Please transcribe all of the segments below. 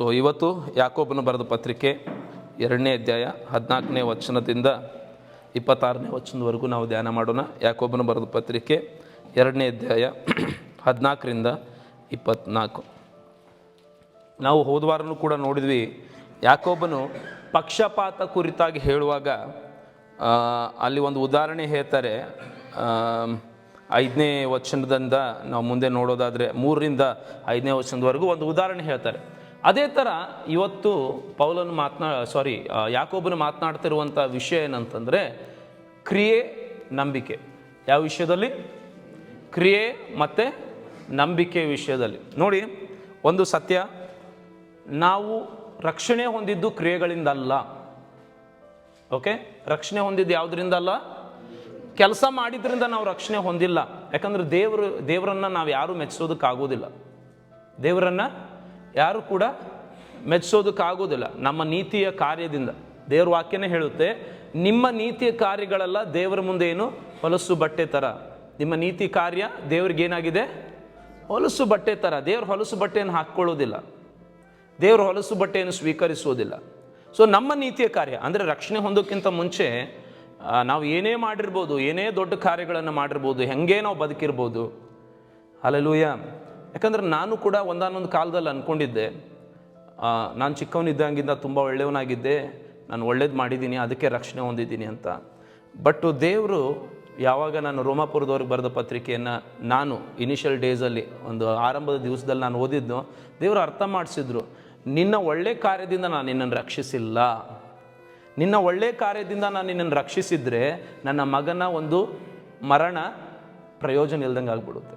So ಇವತ್ತು ಯಾಕೋಬನ ಬರೆದ ಪತ್ರಿಕೆ ಎರಡನೇ ಅಧ್ಯಾಯ ಹದಿನಾಲ್ಕನೇ ವಚನದಿಂದ ಇಪ್ಪತ್ತಾರನೇ ವಚನದವರೆಗೂ ನಾವು ಧ್ಯಾನ ಮಾಡೋಣ. ಯಾಕೋಬನ ಬರೆದ ಪತ್ರಿಕೆ ಎರಡನೇ ಅಧ್ಯಾಯ ಹದಿನಾಲ್ಕರಿಂದ ಇಪ್ಪತ್ತ್ನಾಲ್ಕು ನಾವು ಹೋದ ವಾರನೂ ಕೂಡ ನೋಡಿದ್ವಿ, ಯಾಕೋಬನು ಪಕ್ಷಪಾತ ಕುರಿತಾಗಿ ಹೇಳುವಾಗ ಅಲ್ಲಿ ಒಂದು ಉದಾಹರಣೆ ಹೇಳ್ತಾರೆ. ಐದನೇ ವಚನದಿಂದ ನಾವು ಮುಂದೆ ನೋಡೋದಾದರೆ ಮೂರರಿಂದ ಐದನೇ ವಚನದವರೆಗೂ ಒಂದು ಉದಾಹರಣೆ ಹೇಳ್ತಾರೆ. ಅದೇ ಥರ ಇವತ್ತು ಪೌಲನ್ನು ಮಾತನಾ ಸಾರಿ ಯಾಕೋಬನು ಮಾತನಾಡ್ತಿರುವಂಥ ವಿಷಯ ಏನಂತಂದರೆ ಕ್ರಿಯೆ, ನಂಬಿಕೆ. ಯಾವ ವಿಷಯದಲ್ಲಿ? ಕ್ರಿಯೆ ಮತ್ತು ನಂಬಿಕೆ ವಿಷಯದಲ್ಲಿ. ನೋಡಿ, ಒಂದು ಸತ್ಯ. ನಾವು ರಕ್ಷಣೆ ಹೊಂದಿದ್ದು ಕ್ರಿಯೆಗಳಿಂದಲ್ಲ. ಓಕೆ? ರಕ್ಷಣೆ ಹೊಂದಿದ್ದು ಯಾವುದರಿಂದ ಅಲ್ಲ ಕೆಲಸ ಮಾಡಿದ್ರಿಂದ ನಾವು ರಕ್ಷಣೆ ಹೊಂದಿಲ್ಲ. ಯಾಕಂದ್ರೆ ದೇವರು, ದೇವರನ್ನು ನಾವು ಯಾರೂ ಮೆಚ್ಚಿಸೋದಕ್ಕಾಗೋದಿಲ್ಲ. ದೇವರನ್ನ ಯಾರು ಕೂಡ ಮೆಚ್ಚಿಸೋದಕ್ಕಾಗೋದಿಲ್ಲ ನಮ್ಮ ನೀತಿಯ ಕಾರ್ಯದಿಂದ. ದೇವ್ರ ವಾಕ್ಯನೇ ಹೇಳುತ್ತೆ, ನಿಮ್ಮ ನೀತಿಯ ಕಾರ್ಯಗಳೆಲ್ಲ, ದೇವರ ಮುಂದೆ ಏನು? ಹೊಲಸು ಬಟ್ಟೆ ಥರ ನಿಮ್ಮ ನೀತಿ ಕಾರ್ಯ ದೇವ್ರಿಗೇನಾಗಿದೆ ಹೊಲಸು ಬಟ್ಟೆ ಥರ ದೇವ್ರ ಹೊಲಸು ಬಟ್ಟೆಯನ್ನು ಹಾಕ್ಕೊಳ್ಳೋದಿಲ್ಲ. ದೇವ್ರ ಹೊಲಸು ಬಟ್ಟೆಯನ್ನು ಸ್ವೀಕರಿಸುವುದಿಲ್ಲ ಸೊ ನಮ್ಮ ನೀತಿಯ ಕಾರ್ಯ, ಅಂದರೆ ರಕ್ಷಣೆ ಹೊಂದೋಕ್ಕಿಂತ ಮುಂಚೆ ನಾವು ಏನೇ ಮಾಡಿರ್ಬೋದು, ಏನೇ ದೊಡ್ಡ ಕಾರ್ಯಗಳನ್ನು ಮಾಡಿರ್ಬೋದು, ಹೆಂಗೆ ನಾವು ಬದುಕಿರ್ಬೋದು. ಅಲ್ಲೂಯ ಯಾಕಂದ್ರೆ ನಾನು ಕೂಡ ಒಂದಾನೊಂದು ಕಾಲದಲ್ಲಿ ಅಂದ್ಕೊಂಡಿದ್ದೆ ನಾನು ಚಿಕ್ಕವನಿದ್ದಂಗಿಂದ ತುಂಬ ಒಳ್ಳೆಯವನಾಗಿದ್ದೆ, ನಾನು ಒಳ್ಳೇದು ಮಾಡಿದ್ದೀನಿ ಅದಕ್ಕೆ ರಕ್ಷಣೆ ಹೊಂದಿದ್ದೀನಿ ಅಂತ. ಬಟ್ ದೇವರು ಯಾವಾಗ ನಾನು ರೋಮಾಪುರದವ್ರಿಗೆ ಬರೆದ ಪತ್ರಿಕೆಯನ್ನು ನಾನು ಇನಿಷಿಯಲ್ ಡೇಸಲ್ಲಿ ಒಂದು ಆರಂಭದ ದಿವಸದಲ್ಲಿ ನಾನು ಓದಿದ್ದು, ದೇವರು ಅರ್ಥ ಮಾಡಿಸಿದ್ರು, ನಿನ್ನ ಒಳ್ಳೆ ಕಾರ್ಯದಿಂದ ನಾನು ನಿನ್ನನ್ನು ರಕ್ಷಿಸಿಲ್ಲ. ನಿನ್ನ ಒಳ್ಳೆ ಕಾರ್ಯದಿಂದ ನಾನು ನಿನ್ನನ್ನು ರಕ್ಷಿಸಿದರೆ ನನ್ನ ಮಗನ ಒಂದು ಮರಣ ಪ್ರಯೋಜನ ಇಲ್ದಂಗೆ ಆಗ್ಬಿಡುತ್ತೆ.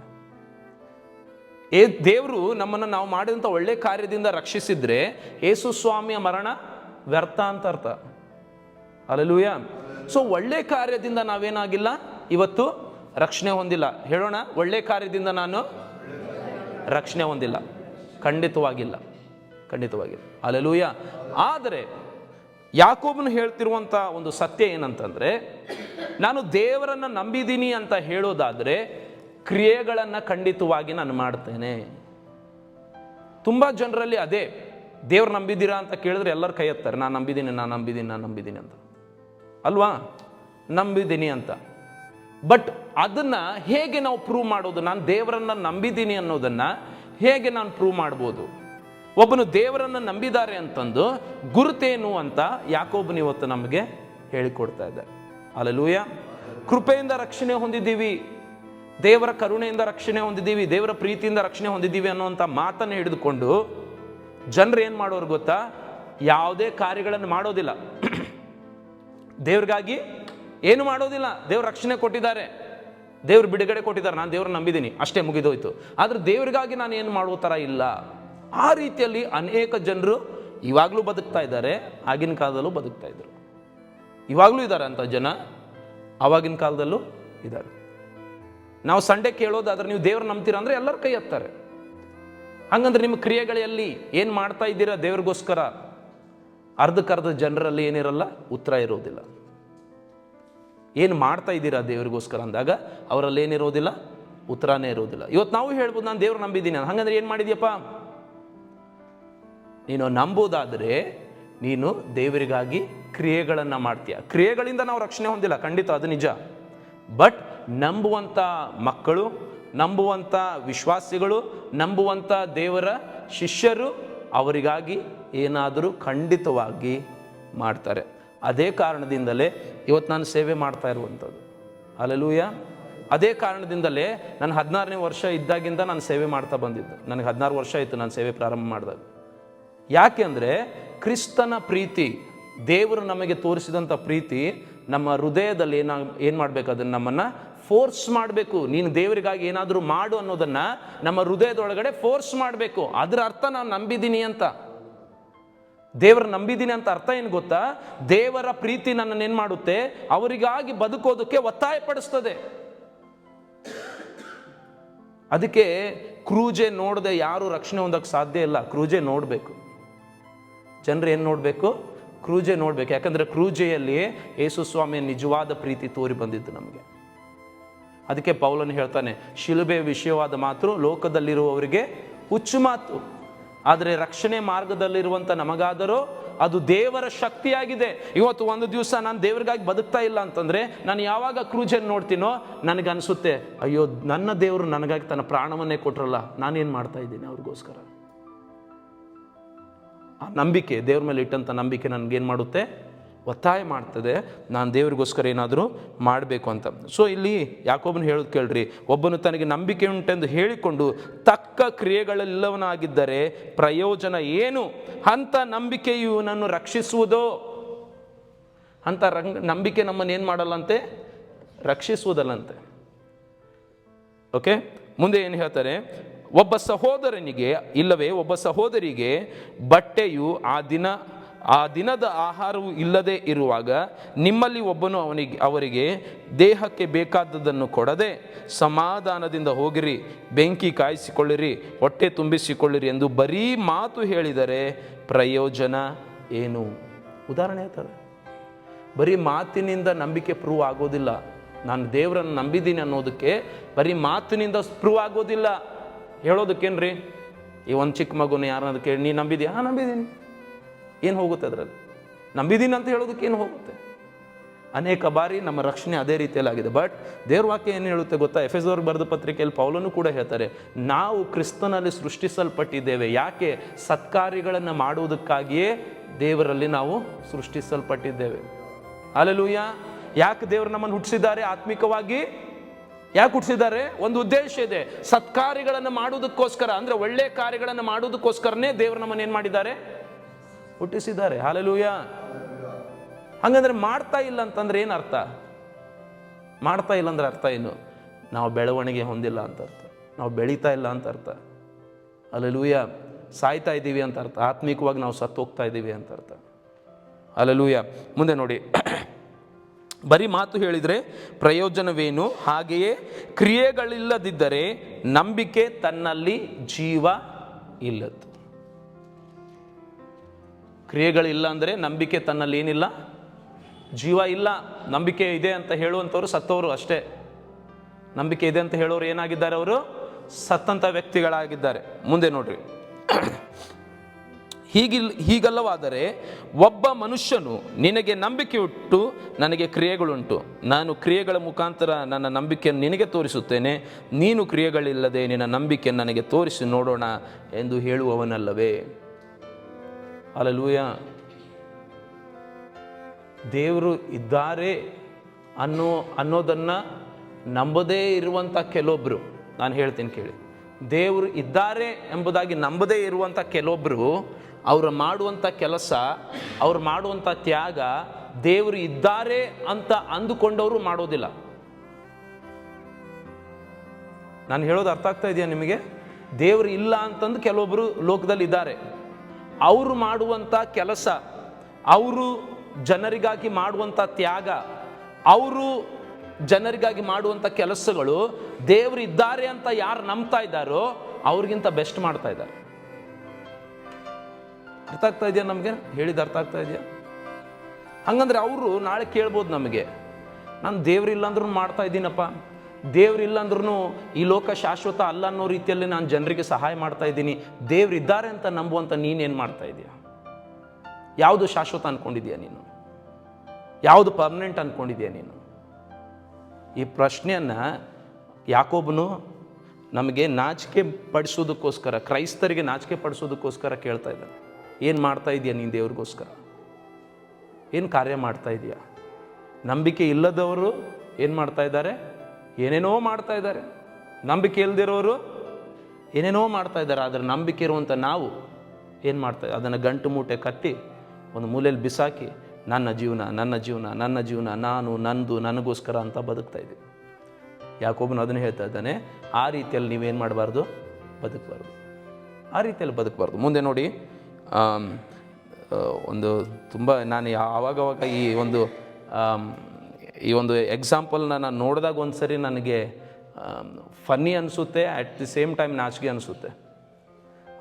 ಏ, ದೇವರು ನಮ್ಮನ್ನು ನಾವು ಮಾಡಿದಂಥ ಒಳ್ಳೆ ಕಾರ್ಯದಿಂದ ರಕ್ಷಿಸಿದ್ರೆ ಏಸು ಸ್ವಾಮಿಯ ಮರಣ ವ್ಯರ್ಥ ಅಂತ ಅರ್ಥ. ಅಲ್ಲೂಯ ಸೊ ಒಳ್ಳೆ ಕಾರ್ಯದಿಂದ ನಾವೇನಾಗಿಲ್ಲ? ಇವತ್ತು ರಕ್ಷಣೆ ಹೊಂದಿಲ್ಲ. ಹೇಳೋಣ, ಒಳ್ಳೆ ಕಾರ್ಯದಿಂದ ನಾನು ರಕ್ಷಣೆ ಹೊಂದಿಲ್ಲ. ಖಂಡಿತವಾಗಿಲ್ಲ. ಖಂಡಿತವಾಗಿಲ್ಲ. ಅಲ್ಲೂಯ ಆದರೆ, ಯಾಕೋಬನು ಹೇಳ್ತಿರುವಂಥ ಒಂದು ಸತ್ಯ ಏನಂತಂದರೆ, ನಾನು ದೇವರನ್ನು ನಂಬಿದ್ದೀನಿ ಅಂತ ಹೇಳೋದಾದರೆ ಕ್ರಿಯೆಗಳನ್ನು ಖಂಡಿತವಾಗಿ ನಾನು ಮಾಡ್ತೇನೆ. ತುಂಬ ಜನರಲ್ಲಿ ಅದೇ, ದೇವ್ರು ನಂಬಿದ್ದೀರಾ ಅಂತ ಕೇಳಿದ್ರೆ ಎಲ್ಲರೂ ಕೈ ಎತ್ತಾರೆ, ನಾನು ನಂಬಿದ್ದೀನಿ ನಾನು ನಂಬಿದ್ದೀನಿ ನಾನು ನಂಬಿದ್ದೀನಿ ಅಂತ. ಅಲ್ವಾ? ನಂಬಿದ್ದೀನಿ ಅಂತ. ಬಟ್ ಅದನ್ನು ಹೇಗೆ ನಾವು ಪ್ರೂವ್ ಮಾಡೋದು? ನಾನು ದೇವರನ್ನು ನಂಬಿದ್ದೀನಿ ಅನ್ನೋದನ್ನು ಹೇಗೆ ನಾನು ಪ್ರೂವ್ ಮಾಡ್ಬೋದು? ಒಬ್ಬನು ದೇವರನ್ನು ನಂಬಿದ್ದಾರೆ ಅಂತಂದು ಗುರುತೇನು ಅಂತ ಯಾಕೊಬ್ಬನು ಇವತ್ತು ನಮಗೆ ಹೇಳಿಕೊಡ್ತಾ ಇದ್ದಾರೆ. ಅಲ್ಲೂಯ ಕೃಪೆಯಿಂದ ರಕ್ಷಣೆ ಹೊಂದಿದ್ದೀವಿ. ದೇವರ ಕರುಣೆಯಿಂದ ರಕ್ಷಣೆ ಹೊಂದಿದ್ದೀವಿ, ದೇವರ ಪ್ರೀತಿಯಿಂದ ರಕ್ಷಣೆ ಹೊಂದಿದ್ದೀವಿ ಅನ್ನುವಂಥ ಮಾತನ್ನು ಹಿಡಿದುಕೊಂಡು ಜನರು ಏನು ಮಾಡೋರು ಗೊತ್ತಾ? ಯಾವುದೇ ಕಾರ್ಯಗಳನ್ನು ಮಾಡೋದಿಲ್ಲ. ದೇವ್ರಿಗಾಗಿ ಏನು ಮಾಡೋದಿಲ್ಲ. ದೇವ್ರ ರಕ್ಷಣೆ ಕೊಟ್ಟಿದ್ದಾರೆ. ದೇವ್ರ ಬಿಡುಗಡೆ ಕೊಟ್ಟಿದ್ದಾರೆ. ನಾನು ದೇವ್ರನ್ನ ನಂಬಿದ್ದೀನಿ ಅಷ್ಟೇ ಮುಗಿದೋಯ್ತು. ಆದರೆ ದೇವ್ರಿಗಾಗಿ ನಾನು ಏನು ಮಾಡುವ ಥರ ಇಲ್ಲ. ಆ ರೀತಿಯಲ್ಲಿ ಅನೇಕ ಜನರು ಇವಾಗಲೂ ಬದುಕ್ತಾ ಇದ್ದಾರೆ. ಆಗಿನ ಕಾಲದಲ್ಲೂ ಬದುಕ್ತಾ ಇದ್ದರು ಇವಾಗಲೂ ಇದ್ದಾರೆ ಅಂತ ಜನ. ಆವಾಗಿನ ಕಾಲದಲ್ಲೂ ಇದ್ದಾರೆ. ನಾವು ಸಂಡೆ ಕೇಳೋದಾದ್ರೆ ನೀವು ದೇವ್ರ ನಂಬ್ತೀರಾ ಅಂದರೆ ಎಲ್ಲರ ಕೈ ಎತ್ತಾರೆ. ಹಂಗಂದ್ರೆ ನಿಮ್ಮ ಕ್ರಿಯೆಗಳಲ್ಲಿ ಏನು ಮಾಡ್ತಾ ಇದ್ದೀರಾ ದೇವ್ರಿಗೋಸ್ಕರ? ಅರ್ಧಕ್ಕರ್ಧ ಜನರಲ್ಲಿ ಏನಿರಲ್ಲ, ಉತ್ತರ ಇರೋದಿಲ್ಲ. ಏನು ಮಾಡ್ತಾ ಇದ್ದೀರಾ ದೇವ್ರಿಗೋಸ್ಕರ ಅಂದಾಗ ಅವರಲ್ಲಿ ಏನಿರೋದಿಲ್ಲ, ಉತ್ತರನೇ ಇರೋದಿಲ್ಲ. ಇವತ್ತು ನಾವು ಹೇಳ್ಬೋದು ನಾನು ದೇವ್ರು ನಂಬಿದ್ದೀನಿ. ಹಂಗಂದ್ರೆ ಏನು ಮಾಡಿದ್ಯಪ್ಪ? ನೀನು ನಂಬೋದಾದರೆ ನೀನು ದೇವರಿಗಾಗಿ ಕ್ರಿಯೆಗಳನ್ನು ಮಾಡ್ತೀಯ. ಕ್ರಿಯೆಗಳಿಂದ ನಾವು ರಕ್ಷಣೆ ಹೊಂದಿಲ್ಲ. ಖಂಡಿತ ಅದು ನಿಜ. ಬಟ್ ನಂಬುವಂಥ ಮಕ್ಕಳು ನಂಬುವಂಥ ವಿಶ್ವಾಸಿಗಳು ನಂಬುವಂಥ ದೇವರ ಶಿಷ್ಯರು ಅವರಿಗಾಗಿ ಏನಾದರೂ ಖಂಡಿತವಾಗಿ ಮಾಡ್ತಾರೆ. ಅದೇ ಕಾರಣದಿಂದಲೇ ಇವತ್ತು ನಾನು ಸೇವೆ ಮಾಡ್ತಾ ಇರುವಂಥದ್ದು. ಅಲ್ಲೂಯ ಅದೇ ಕಾರಣದಿಂದಲೇ ನಾನು ಹದಿನಾರನೇ ವರ್ಷ ಇದ್ದಾಗಿಂದ ನಾನು ಸೇವೆ ಮಾಡ್ತಾ ಬಂದಿದ್ದು. ನನಗೆ ಹದಿನಾರು ವರ್ಷ ಆಯಿತು ನಾನು ಸೇವೆ ಪ್ರಾರಂಭ ಮಾಡಿದಾಗ. ಯಾಕೆಂದರೆ ಕ್ರಿಸ್ತನ ಪ್ರೀತಿ ದೇವರು ನಮಗೆ ತೋರಿಸಿದಂಥ ಪ್ರೀತಿ ನಮ್ಮ ಹೃದಯದಲ್ಲಿ ಏನ ಏನು ಮಾಡಬೇಕು? ಅದನ್ನು ನಮ್ಮನ್ನು ಫೋರ್ಸ್ ಮಾಡಬೇಕು. ನೀನು ದೇವರಿಗಾಗಿ ಏನಾದರೂ ಮಾಡು ಅನ್ನೋದನ್ನು ನಮ್ಮ ಹೃದಯದೊಳಗಡೆ ಫೋರ್ಸ್ ಮಾಡಬೇಕು. ಅದರ ಅರ್ಥ ನಾನು ನಂಬಿದ್ದೀನಿ ಅಂತ. ದೇವರ ನಂಬಿದ್ದೀನಿ ಅಂತ ಅರ್ಥ ಏನು ಗೊತ್ತಾ? ದೇವರ ಪ್ರೀತಿ ನನ್ನನ್ನು ಏನು ಮಾಡುತ್ತೆ? ಅವರಿಗಾಗಿ ಬದುಕೋದಕ್ಕೆ ಒತ್ತಾಯ ಪಡಿಸ್ತದೆ ಅದಕ್ಕೆ ಕ್ರೂಜೆ ನೋಡದೆ ಯಾರು ರಕ್ಷಣೆ ಹೊಂದಕ್ಕೆ ಸಾಧ್ಯ ಇಲ್ಲ. ಕ್ರೂಜೆ ನೋಡಬೇಕು. ಜನರು ಏನು ನೋಡಬೇಕು? ಕ್ರೂಜೆ ನೋಡಬೇಕು. ಯಾಕಂದರೆ ಕ್ರೂಜೆಯಲ್ಲಿ ಯೇಸು ಸ್ವಾಮಿಯ ನಿಜವಾದ ಪ್ರೀತಿ ತೋರಿ ಬಂದಿದ್ದು ನಮಗೆ. ಅದಕ್ಕೆ ಪೌಲನು ಹೇಳ್ತಾನೆ ಶಿಲುಬೆ ವಿಷಯವಾದ ಮಾತು ಲೋಕದಲ್ಲಿರುವವರಿಗೆ ಹುಚ್ಚು ಮಾತು. ಆದರೆ ರಕ್ಷಣೆ ಮಾರ್ಗದಲ್ಲಿರುವಂಥ ನಮಗಾದರೂ, ಅದು ದೇವರ ಶಕ್ತಿಯಾಗಿದೆ. ಇವತ್ತು ಒಂದು ದಿವಸ ನಾನು ದೇವರಿಗಾಗಿ ಬದುಕ್ತಾ ಇಲ್ಲ ಅಂತಂದರೆ, ನಾನು ಯಾವಾಗ ಕ್ರೂಜನ್ನು ನೋಡ್ತೀನೋ, ನನಗನ್ಸುತ್ತೆ, ಅಯ್ಯೋ, ನನ್ನ ದೇವರು ನನಗಾಗಿ ತನ್ನ ಪ್ರಾಣವನ್ನೇ ಕೊಟ್ರಲ್ಲ, ನಾನೇನು ಮಾಡ್ತಾ ಇದ್ದೀನಿ ಅವ್ರಿಗೋಸ್ಕರ? ಆ ನಂಬಿಕೆ, ದೇವ್ರ ಮೇಲೆ ಇಟ್ಟಂಥ ನಂಬಿಕೆ ನನಗೇನು ಮಾಡುತ್ತೆ? ಒತ್ತಾಯ ಮಾಡ್ತದೆ. ನಾನು ದೇವರಿಗೋಸ್ಕರ ಏನಾದರೂ ಮಾಡಬೇಕು ಅಂತ. ಸೊ ಇಲ್ಲಿ ಯಾಕೊಬ್ಬನು ಹೇಳೋದು ಕೇಳ್ರಿ, ಒಬ್ಬನು ತನಗೆ ನಂಬಿಕೆ ಉಂಟೆಂದು ಹೇಳಿಕೊಂಡು ತಕ್ಕ ಕ್ರಿಯೆಗಳೆಲ್ಲವನಾಗಿದ್ದರೆ ಪ್ರಯೋಜನ ಏನು? ಅಂಥ ನಂಬಿಕೆಯು ಇವನನ್ನು ರಕ್ಷಿಸುವುದೋ? ಅಂಥ ರಂಗ್, ನಂಬಿಕೆ ನಮ್ಮನ್ನು ಏನು ಮಾಡಲ್ಲಂತೆ? ರಕ್ಷಿಸುವುದಲ್ಲಂತೆ. ಓಕೆ ಮುಂದೆ ಏನು ಹೇಳ್ತಾರೆ? ಒಬ್ಬ ಸಹೋದರನಿಗೆ, ಇಲ್ಲವೇ ಒಬ್ಬ ಸಹೋದರಿಗೆ ಬಟ್ಟೆಯು ಆ ದಿನ, ಆ ದಿನದ ಆಹಾರವು ಇಲ್ಲದೆ ಇರುವಾಗ ನಿಮ್ಮಲ್ಲಿ ಒಬ್ಬನು ಅವನಿಗೆ, ಅವರಿಗೆ ದೇಹಕ್ಕೆ ಬೇಕಾದದ್ದನ್ನು ಕೊಡದೆ ಸಮಾಧಾನದಿಂದ ಹೋಗಿರಿ, ಬೆಂಕಿ ಕಾಯಿಸಿಕೊಳ್ಳಿರಿ, ಹೊಟ್ಟೆ ತುಂಬಿಸಿಕೊಳ್ಳಿರಿ ಎಂದು ಬರೀ ಮಾತು ಹೇಳಿದರೆ ಪ್ರಯೋಜನ ಏನು? ಉದಾಹರಣೆ ಹೇಳ್ತಾರೆ. ಬರೀ ಮಾತಿನಿಂದ ನಂಬಿಕೆ ಪ್ರೂವ್ ಆಗೋದಿಲ್ಲ. ನಾನು ದೇವರನ್ನು ನಂಬಿದ್ದೀನಿ ಅನ್ನೋದಕ್ಕೆ ಬರೀ ಮಾತಿನಿಂದ ಪ್ರೂವ್ ಆಗೋದಿಲ್ಲ. ಹೇಳೋದಕ್ಕೇನ್ರಿ? ಈ ಒಂದು ಚಿಕ್ಕ ಮಗುನ ಯಾರನ್ನ ಕೇಳಿ, ನೀ ನಂಬಿದ್ಯಾ? ಹಾಂ, ನಂಬಿದ್ದೀನಿ. ಏನು ಹೋಗುತ್ತೆ ಅದರಲ್ಲಿ? ನಂಬಿದ್ದೀನಿ ಅಂತ ಹೇಳೋದಕ್ಕೆ ಏನು ಹೋಗುತ್ತೆ? ಅನೇಕ ಬಾರಿ ನಮ್ಮ ರಕ್ಷಣೆ ಅದೇ ರೀತಿಯಲ್ಲಿ ಆಗಿದೆ. ಬಟ್ ದೇವ್ರ ವಾಕ್ಯ ಏನು ಹೇಳುತ್ತೆ ಗೊತ್ತಾ? ಎಫ್ ಎಸ್ ಅವ್ರಿಗೆ ಬರೆದ ಪತ್ರಿಕೆಯಲ್ಲಿ ಪೌಲನು ಕೂಡ ಹೇಳ್ತಾರೆ, ನಾವು ಕ್ರಿಸ್ತನಲ್ಲಿ ಸೃಷ್ಟಿಸಲ್ಪಟ್ಟಿದ್ದೇವೆ. ಯಾಕೆ? ಸತ್ಕಾರ್ಯಗಳನ್ನು ಮಾಡುವುದಕ್ಕಾಗಿಯೇ ದೇವರಲ್ಲಿ ನಾವು ಸೃಷ್ಟಿಸಲ್ಪಟ್ಟಿದ್ದೇವೆ. ಅಲ್ಲೂಯ್ಯ ಯಾಕೆ ದೇವರು ನಮ್ಮನ್ನು ಹುಟ್ಟಿಸಿದ್ದಾರೆ? ಆತ್ಮಿಕವಾಗಿ ಯಾಕೆ ಹುಟ್ಟಿಸಿದ್ದಾರೆ ಒಂದು ಉದ್ದೇಶ ಇದೆ. ಸತ್ಕಾರ್ಯಗಳನ್ನು ಮಾಡುವುದಕ್ಕೋಸ್ಕರ, ಅಂದರೆ ಒಳ್ಳೆ ಕಾರ್ಯಗಳನ್ನು ಮಾಡುವುದಕ್ಕೋಸ್ಕರನೇ ದೇವರು ನಮ್ಮನ್ನು ಏನು ಮಾಡಿದ್ದಾರೆ? ಹುಟ್ಟಿಸಿದ್ದಾರೆ. ಹಾಲೆಲೂಯ ಹಂಗಂದ್ರೆ ಮಾಡ್ತಾ ಇಲ್ಲ ಅಂತಂದ್ರೆ ಏನು ಅರ್ಥ? ಮಾಡ್ತಾ ಇಲ್ಲ ಅಂದ್ರೆ ಅರ್ಥ ಏನು? ನಾವು ಬೆಳವಣಿಗೆ ಹೊಂದಿಲ್ಲ ಅಂತ ಅರ್ಥ. ನಾವು ಬೆಳೀತಾ ಇಲ್ಲ ಅಂತ ಅರ್ಥ. ಅಲ್ಲೆಲೂಯ ಸಾಯ್ತಾ ಇದ್ದೀವಿ ಅಂತ ಅರ್ಥ. ಆತ್ಮಿಕವಾಗಿ ನಾವು ಸತ್ತು ಹೋಗ್ತಾ ಇದ್ದೀವಿ ಅಂತ ಅರ್ಥ. ಅಲ್ಲೆಲೂಯ ಮುಂದೆ ನೋಡಿ. ಬರೀ ಮಾತು ಹೇಳಿದರೆ ಪ್ರಯೋಜನವೇನು? ಹಾಗೆಯೇ ಕ್ರಿಯೆಗಳಿಲ್ಲದಿದ್ದರೆ ನಂಬಿಕೆ ತನ್ನಲ್ಲಿ ಜೀವ ಇಲ್ಲದ್ದು. ಕ್ರಿಯೆಗಳಿಲ್ಲ ಅಂದರೆ ನಂಬಿಕೆ ತನ್ನಲ್ಲಿ ಏನಿಲ್ಲ? ಜೀವ ಇಲ್ಲ. ನಂಬಿಕೆ ಇದೆ ಅಂತ ಹೇಳುವಂಥವ್ರು ಸತ್ತವರು ಅಷ್ಟೇ. ನಂಬಿಕೆ ಇದೆ ಅಂತ ಹೇಳೋರು ಏನಾಗಿದ್ದಾರೆ ಅವರು? ಸತ್ತಂಥ ವ್ಯಕ್ತಿಗಳಾಗಿದ್ದಾರೆ. ಮುಂದೆ ನೋಡ್ರಿ. ಹೀಗಿಲ್, ಹೀಗಲ್ಲವಾದರೆ ಒಬ್ಬ ಮನುಷ್ಯನು ನಿನಗೆ ನಂಬಿಕೆ ಉಟ್ಟು ನನಗೆ ಕ್ರಿಯೆಗಳುಂಟು. ನಾನು ಕ್ರಿಯೆಗಳ ಮುಖಾಂತರ ನನ್ನ ನಂಬಿಕೆಯನ್ನು ನಿನಗೆ ತೋರಿಸುತ್ತೇನೆ. ನೀನು ಕ್ರಿಯೆಗಳಿಲ್ಲದೆ ನಿನ್ನ ನಂಬಿಕೆಯನ್ನು ನನಗೆ ತೋರಿಸಿ ನೋಡೋಣ ಎಂದು ಹೇಳುವವನಲ್ಲವೇ. ಅಲ್ಲೂಯ ದೇವರು ಇದ್ದಾರೆ ಅನ್ನೋ, ಅನ್ನೋದನ್ನು ನಂಬದೇ ಇರುವಂಥ ಕೆಲವೊಬ್ಬರು ನಾನು ಹೇಳ್ತೀನಿ ಕೇಳಿ. ದೇವರು ಇದ್ದಾರೆ ಎಂಬುದಾಗಿ ನಂಬದೇ ಇರುವಂಥ ಕೆಲವೊಬ್ಬರು ಅವರು ಮಾಡುವಂಥ ಕೆಲಸ, ಅವ್ರು ಮಾಡುವಂಥ ತ್ಯಾಗ ದೇವರು ಇದ್ದಾರೆ ಅಂತ ಅಂದುಕೊಂಡವರು ಮಾಡೋದಿಲ್ಲ. ನಾನು ಹೇಳೋದು ಅರ್ಥ ಆಗ್ತಾ ಇದೆಯಾ ನಿಮಗೆ? ದೇವರು ಇಲ್ಲ ಅಂತಂದು ಕೆಲವೊಬ್ಬರು ಲೋಕದಲ್ಲಿ ಇದ್ದಾರೆ. ಅವರು ಮಾಡುವಂಥ ಕೆಲಸ, ಅವರು ಜನರಿಗಾಗಿ ಮಾಡುವಂಥ ತ್ಯಾಗ, ಅವರು ಜನರಿಗಾಗಿ ಮಾಡುವಂಥ ಕೆಲಸಗಳು ದೇವರು ಇದ್ದಾರೆ ಅಂತ ಯಾರು ನಂಬ್ತಾ ಇದ್ದಾರೋ ಅವ್ರಿಗಿಂತ ಬೆಸ್ಟ್ ಮಾಡ್ತಾ ಇದ್ದಾರೆ. ಅರ್ಥ ಆಗ್ತಾ ಇದೆಯಾ ನಮಗೆ? ಹೇಳಿದ ಅರ್ಥ ಆಗ್ತಾ ಇದೆಯಾ? ಹಂಗಂದ್ರೆ ಅವರು ನಾಳೆ ಕೇಳ್ಬೋದು ನಮಗೆ. ನಾನು ದೇವ್ರಿಲ್ಲ ಅಂದ್ರೂ ಮಾಡ್ತಾ ಇದ್ದೀನಪ್ಪ. ದೇವ್ರಿಲ್ಲ ಅಂದ್ರೂ ಈ ಲೋಕ ಶಾಶ್ವತ ಅಲ್ಲ ಅನ್ನೋ ರೀತಿಯಲ್ಲಿ ನಾನು ಜನರಿಗೆ ಸಹಾಯ ಮಾಡ್ತಾ ಇದ್ದೀನಿ. ದೇವ್ರಿದ್ದಾರೆ ಅಂತ ನಂಬುವಂತ ನೀನೇನು ಮಾಡ್ತಾ ಇದೆಯಾ? ಯಾವುದು ಶಾಶ್ವತ ಅಂದ್ಕೊಂಡಿದ್ಯಾ ನೀನು? ಯಾವುದು ಪರ್ಮನೆಂಟ್ ಅಂದ್ಕೊಂಡಿದ್ಯಾ ನೀನು? ಈ ಪ್ರಶ್ನೆಯನ್ನು ಯಾಕೊಬ್ಬನು ನಮಗೆ ನಾಚಿಕೆ ಪಡಿಸೋದಕ್ಕೋಸ್ಕರ, ಕ್ರೈಸ್ತರಿಗೆ ನಾಚಿಕೆ ಪಡಿಸೋದಕ್ಕೋಸ್ಕರ ಕೇಳ್ತಾ ಇದ್ದಾನೆ. ಏನು ಮಾಡ್ತಾ ಇದೆಯಾ ನೀನು ದೇವ್ರಿಗೋಸ್ಕರ? ಏನು ಕಾರ್ಯ ಮಾಡ್ತಾ ಇದೆಯಾ? ನಂಬಿಕೆ ಇಲ್ಲದವರು ಏನು ಮಾಡ್ತಾ ಇದ್ದಾರೆ? ಏನೇನೋ ಮಾಡ್ತಾ ಇದ್ದಾರೆ. ನಂಬಿಕೆ ಇಲ್ಲದಿರೋರು ಏನೇನೋ ಮಾಡ್ತಾ ಇದ್ದಾರೆ. ಆದರೆ ನಂಬಿಕೆ ಇರುವಂಥ ನಾವು ಏನು ಮಾಡ್ತಾ ಅದನ್ನು ಗಂಟು ಮೂಟೆ ಕಟ್ಟಿ ಒಂದು ಮೂಲೆಯಲ್ಲಿ ಬಿಸಾಕಿ ನನ್ನ ಜೀವನ ನನ್ನ ಜೀವನ ನನ್ನ ಜೀವನ, ನಾನು, ನಂದು, ನನಗೋಸ್ಕರ ಅಂತ ಬದುಕ್ತಾ ಇದ್ದೀವಿ. ಯಾಕೊಬ್ಬನು ಅದನ್ನು ಹೇಳ್ತಾ ಇದ್ದಾನೆ, ಆ ರೀತಿಯಲ್ಲಿ ನೀವೇನು ಮಾಡಬಾರ್ದು? ಬದುಕಬಾರ್ದು. ಆ ರೀತಿಯಲ್ಲಿ ಬದುಕಬಾರ್ದು. ಮುಂದೆ ನೋಡಿ ಒಂದು ತುಂಬ ನಾನು ಆವಾಗವಾಗ ಈ ಒಂದು ಈ ಒಂದು ಎಕ್ಸಾಂಪಲ್ನ ನಾನು ನೋಡಿದಾಗ ಒಂದು ಸರಿ ನನಗೆ ಫನ್ನಿ ಅನಿಸುತ್ತೆ ಅಟ್ ದಿ ಸೇಮ್ ಟೈಮ್ ನಾಚಿಕೆ ಅನಿಸುತ್ತೆ.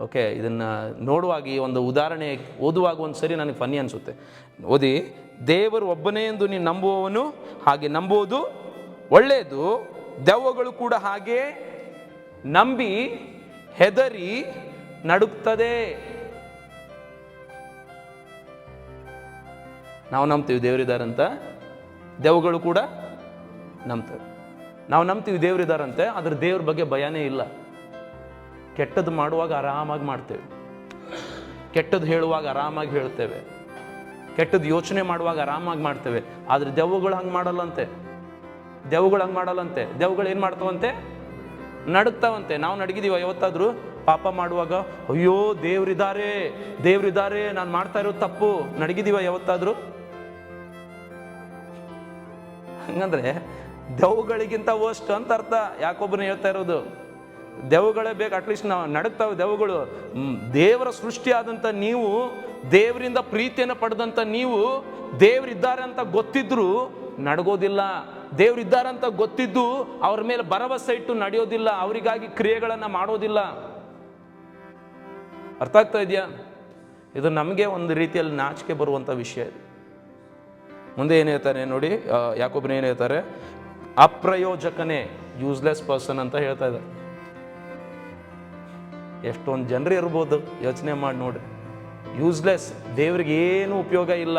ಓಕೆ ಇದನ್ನು ನೋಡುವಾಗ ಈ ಒಂದು ಉದಾಹರಣೆ ಓದುವಾಗ ಒಂದು ಸರಿ ನನಗೆ ಫನ್ನಿ ಅನಿಸುತ್ತೆ. ಓದಿ, ದೇವರು ಒಬ್ಬನೇ ಎಂದು ನೀನು ನಂಬುವವನು, ಹಾಗೆ ನಂಬುವುದು ಒಳ್ಳೆಯದು ದೆವ್ವಗಳು ಕೂಡ ಹಾಗೆ ನಂಬಿ ಹೆದರಿ ನಡುಕ್ತದೆ ನಾವು ನಂಬ್ತೀವಿ ದೇವರಿದ್ದಾರಂತ, ದೆವ್ವಗಳು ಕೂಡ ನಂಬ್ತವೆ. ನಾವು ನಂಬ್ತೀವಿ ದೇವರಿದ್ದಾರಂತೆ ಅದ್ರ ದೇವ್ರ ಬಗ್ಗೆ ಭಯನೇ ಇಲ್ಲ. ಕೆಟ್ಟದ್ದು ಮಾಡುವಾಗ ಆರಾಮಾಗಿ ಮಾಡ್ತೇವೆ. ಕೆಟ್ಟದ್ದು ಹೇಳುವಾಗ ಆರಾಮಾಗಿ ಹೇಳ್ತೇವೆ. ಕೆಟ್ಟದ್ದು ಯೋಚನೆ ಮಾಡುವಾಗ ಆರಾಮಾಗಿ ಮಾಡ್ತೇವೆ. ಆದರೆ ದೆವ್ವಗಳು ಹಂಗೆ ಮಾಡಲ್ಲಂತೆ. ದೆವ್ವಗಳು ಹಂಗೆ ಮಾಡಲ್ಲಂತೆ. ದೆವ್ವಗಳು ಏನು ಮಾಡ್ತಾವಂತೆ? ನಡುಗ್ತಾವಂತೆ. ನಾವು ನಡಗಿದೀವ ಯಾವತ್ತಾದರೂ? ಪಾಪ ಮಾಡುವಾಗ, ಅಯ್ಯೋ ದೇವ್ರಿದ್ದಾರೆ ದೇವ್ರಿದ್ದಾರೆ ನಾನು ಮಾಡ್ತಾ ಇರೋದು ತಪ್ಪು. ನಡಗಿದೀವ ಯಾವತ್ತಾದ್ರೂ? ಹಂಗಂದ್ರೆ ದೆವ್ಗಳಿಗಿಂತ ವರ್ಸ್ಟ್ ಅಂತ ಅರ್ಥ. ಯಾಕೊಬ್ಬನ ಹೇಳ್ತಾ ಇರೋದು? ದೆವ್ಗಳೇ ಬೇಕು ಅಟ್ಲೀಸ್ಟ್ ನಾವು ನಡುಕ್ತಾವೆ ದೆವ್ಗಳು ದೇವರ ಸೃಷ್ಟಿಯಾದಂಥ ನೀವು, ದೇವರಿಂದ ಪ್ರೀತಿಯನ್ನು ಪಡೆದಂಥ ನೀವು, ದೇವರಿದ್ದಾರೆ ಅಂತ ಗೊತ್ತಿದ್ರು ನಡಗೋದಿಲ್ಲ. ದೇವರಿದ್ದಾರೆ ಅಂತ ಗೊತ್ತಿದ್ದು ಅವ್ರ ಮೇಲೆ ಭರವಸೆ ಇಟ್ಟು ನಡೆಯೋದಿಲ್ಲ, ಅವರಿಗಾಗಿ ಕ್ರಿಯೆಗಳನ್ನು ಮಾಡೋದಿಲ್ಲ. ಅರ್ಥ ಆಗ್ತಾ ಇದೆಯಾ? ಇದು ನಮಗೆ ಒಂದು ರೀತಿಯಲ್ಲಿ ನಾಚಿಕೆ ಬರುವಂಥ ವಿಷಯ ಇದು. ಮುಂದೆ ಏನು ಹೇಳ್ತಾರೆ ನೋಡಿ ಆ, ಯಾಕೊಬ್ಬರು ಏನು ಹೇಳ್ತಾರೆ? ಅಪ್ರಯೋಜಕನೇ ಯೂಸ್ಲೆಸ್ ಪರ್ಸನ್ ಅಂತ ಹೇಳ್ತಾ ಇದ್ದಾರೆ. ಎಷ್ಟೊಂದು ಜನರು ಇರ್ಬೋದು ಯೋಚನೆ ಮಾಡಿ ನೋಡ್ರಿ. ಯೂಸ್ಲೆಸ್ ದೇವ್ರಿಗೆ ಏನು ಉಪಯೋಗ ಇಲ್ಲ.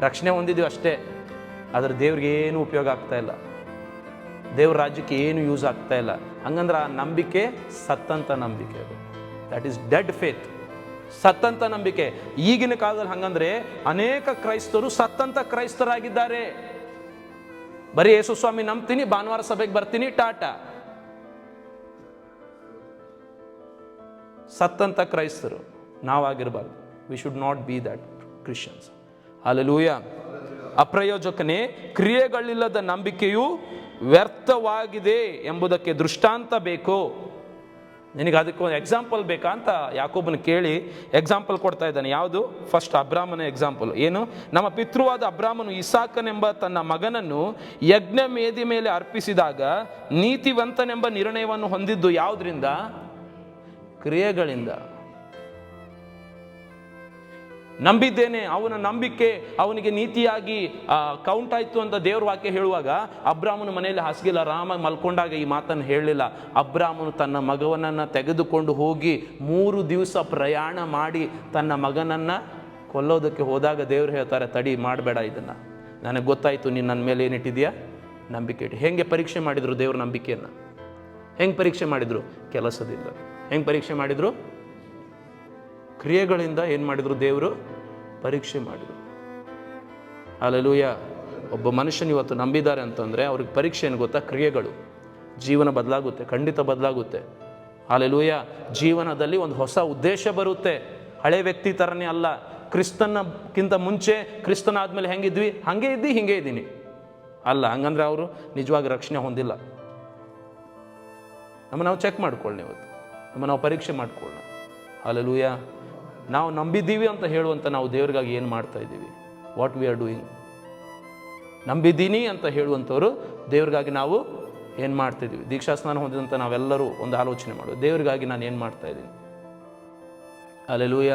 ರಕ್ಷಣೆ ಹೊಂದಿದ್ದೀವಿ ಅಷ್ಟೇ ಆದರೆ ದೇವ್ರಿಗೆ ಏನು ಉಪಯೋಗ ಆಗ್ತಾ ಇಲ್ಲ. ದೇವ್ರ ರಾಜ್ಯಕ್ಕೆ ಏನು ಯೂಸ್ ಆಗ್ತಾ ಇಲ್ಲ. ಹಂಗಂದ್ರೆ ಆ ನಂಬಿಕೆ ಸತ್ತಂತ ನಂಬಿಕೆ ಅದು. ದಟ್ ಈಸ್ ಡೆಡ್ ಫೇತ್ ಸತ್ತಂತ ನಂಬಿಕೆ. ಈಗಿನ ಕಾಲದಲ್ಲಿ ಹಂಗಂದ್ರೆ ಅನೇಕ ಕ್ರೈಸ್ತರು ಸತ್ತಂತ ಕ್ರೈಸ್ತರಾಗಿದ್ದಾರೆ. ಬರೀ ಯೇಸು ಸ್ವಾಮಿ ನಂಬ್ತೀನಿ, ಭಾನುವಾರ ಸಭೆಗೆ ಬರ್ತೀನಿ, ಟಾಟಾ. ಸತ್ತಂತ ಕ್ರೈಸ್ತರು ನಾವಾಗಿರಬಾರ್ದು. We should not be that Christians alleluia ಅಪ್ರಯೋಜಕನೇ, ಕ್ರಿಯೆಗಳಿಲ್ಲದ ನಂಬಿಕೆಯು ವ್ಯರ್ಥವಾಗಿದೆ ಎಂಬುದಕ್ಕೆ ದೃಷ್ಟಾಂತ ಬೇಕು? ನಿನಗೆ ಅದಕ್ಕೆ ಒಂದು ಎಕ್ಸಾಂಪಲ್ ಬೇಕಾ ಅಂತ ಯಾಕೋಬನ ಕೇಳಿ ಎಕ್ಸಾಂಪಲ್ ಕೊಡ್ತಾ ಇದ್ದಾನೆ. ಯಾವುದು? ಫಸ್ಟ್ ಅಬ್ರಾಹ್ಮನ ಎಕ್ಸಾಂಪಲ್ ಏನು? ನಮ್ಮ ಪಿತೃವಾದ ಅಬ್ರಾಹ್ಮನು ಇಸಾಕನೆಂಬ ತನ್ನ ಮಗನನ್ನು ಯಜ್ಞ ಮೇದಿ ಮೇಲೆ ಅರ್ಪಿಸಿದಾಗ ನೀತಿವಂತನೆಂಬ ನಿರ್ಣಯವನ್ನು ಹೊಂದಿದ್ದು ಯಾವುದರಿಂದ? ಕ್ರಿಯೆಗಳಿಂದ. ನಂಬಿದ್ದೇನೆ, ಅವನ ನಂಬಿಕೆ ಅವನಿಗೆ ನೀತಿಯಾಗಿ ಕೌಂಟ್ ಆಯಿತು ಅಂತ ದೇವ್ರ ವಾಕ್ಯ ಹೇಳುವಾಗ ಅಬ್ರಾಮನ ಮನೆಯಲ್ಲಿ ಹಾಸಿಗೆಲ್ಲ ರಾಮ ಮಲ್ಕೊಂಡಾಗ ಈ ಮಾತನ್ನು ಹೇಳಲಿಲ್ಲ. ಅಬ್ರಾಮನು ತನ್ನ ಮಗವನನ್ನು ತೆಗೆದುಕೊಂಡು ಹೋಗಿ ಮೂರು ದಿವಸ ಪ್ರಯಾಣ ಮಾಡಿ ತನ್ನ ಮಗನನ್ನು ಕೊಲ್ಲೋದಕ್ಕೆ ಹೋದಾಗ ದೇವ್ರು ಹೇಳ್ತಾರೆ, ತಡಿ, ಮಾಡಬೇಡ ಇದನ್ನು. ನನಗೆ ಗೊತ್ತಾಯಿತು, ನೀನು ನನ್ನ ಮೇಲೆ ಏನಿಟ್ಟಿದೆಯಾ ನಂಬಿಕೆ ಇಟ್ಟು ಹೆಂಗೆ ಪರೀಕ್ಷೆ ಮಾಡಿದರು ದೇವ್ರ ನಂಬಿಕೆಯನ್ನು? ಹೆಂಗೆ ಪರೀಕ್ಷೆ ಮಾಡಿದರು? ಕೆಲಸದಿಂದ. ಹೆಂಗೆ ಪರೀಕ್ಷೆ ಮಾಡಿದರು? ಕ್ರಿಯೆಗಳಿಂದ ಏನು ಮಾಡಿದರು? ದೇವರು ಪರೀಕ್ಷೆ ಮಾಡಿದರು. ಅಲ್ಲೂಯ ಒಬ್ಬ ಮನುಷ್ಯನ ಇವತ್ತು ನಂಬಿದ್ದಾರೆ ಅಂತಂದರೆ ಅವ್ರಿಗೆ ಪರೀಕ್ಷೆ ಏನು ಗೊತ್ತಾ? ಕ್ರಿಯೆಗಳು. ಜೀವನ ಬದಲಾಗುತ್ತೆ, ಖಂಡಿತ ಬದಲಾಗುತ್ತೆ. ಅಲ್ಲೂಯ ಜೀವನದಲ್ಲಿ ಒಂದು ಹೊಸ ಉದ್ದೇಶ ಬರುತ್ತೆ. ಹಳೆ ವ್ಯಕ್ತಿ ಥರನೇ ಅಲ್ಲ. ಕ್ರಿಸ್ತನಕ್ಕಿಂತ ಮುಂಚೆ ಕ್ರಿಸ್ತನ ಆದಮೇಲೆ ಹೆಂಗಿದ್ವಿ? ಹಾಗೆ ಇದ್ದಿ, ಹಿಂಗೆ ಇದ್ದೀನಿ. ಅಲ್ಲ, ಹಂಗಂದ್ರೆ ಅವರು ನಿಜವಾಗಿ ರಕ್ಷಣೆ ಹೊಂದಿಲ್ಲ. ನಮ್ಮ ನಾವು ಚೆಕ್ ಮಾಡ್ಕೊಳ್ಳಿ ಇವತ್ತು. ನಮ್ಮ ನಾವು ಪರೀಕ್ಷೆ ಮಾಡ್ಕೊಳ್ಳೋಣ ಅಲ್ಲೂಯ ನಾವು ನಂಬಿದ್ದೀವಿ ಅಂತ ಹೇಳುವಂಥ ನಾವು ದೇವರಿಗಾಗಿ ಏನು ಮಾಡ್ತಾ ಇದ್ದೀವಿ? ವಾಟ್ ವಿ ಆರ್ ಡೂಯಿಂಗ್ ನಂಬಿದ್ದೀನಿ ಅಂತ ಹೇಳುವಂಥವ್ರು ದೇವ್ರಿಗಾಗಿ ನಾವು ಏನು ಮಾಡ್ತಿದ್ದೀವಿ ದೀಕ್ಷಾ ಸ್ನಾನ ಹೊಂದಿದಂಥ ನಾವೆಲ್ಲರೂ ಒಂದು ಆಲೋಚನೆ ಮಾಡೋದು ದೇವರಿಗಾಗಿ ನಾನು ಏನು ಮಾಡ್ತಾ ಇದ್ದೀನಿ? ಅಲ್ಲೆಲೂಯ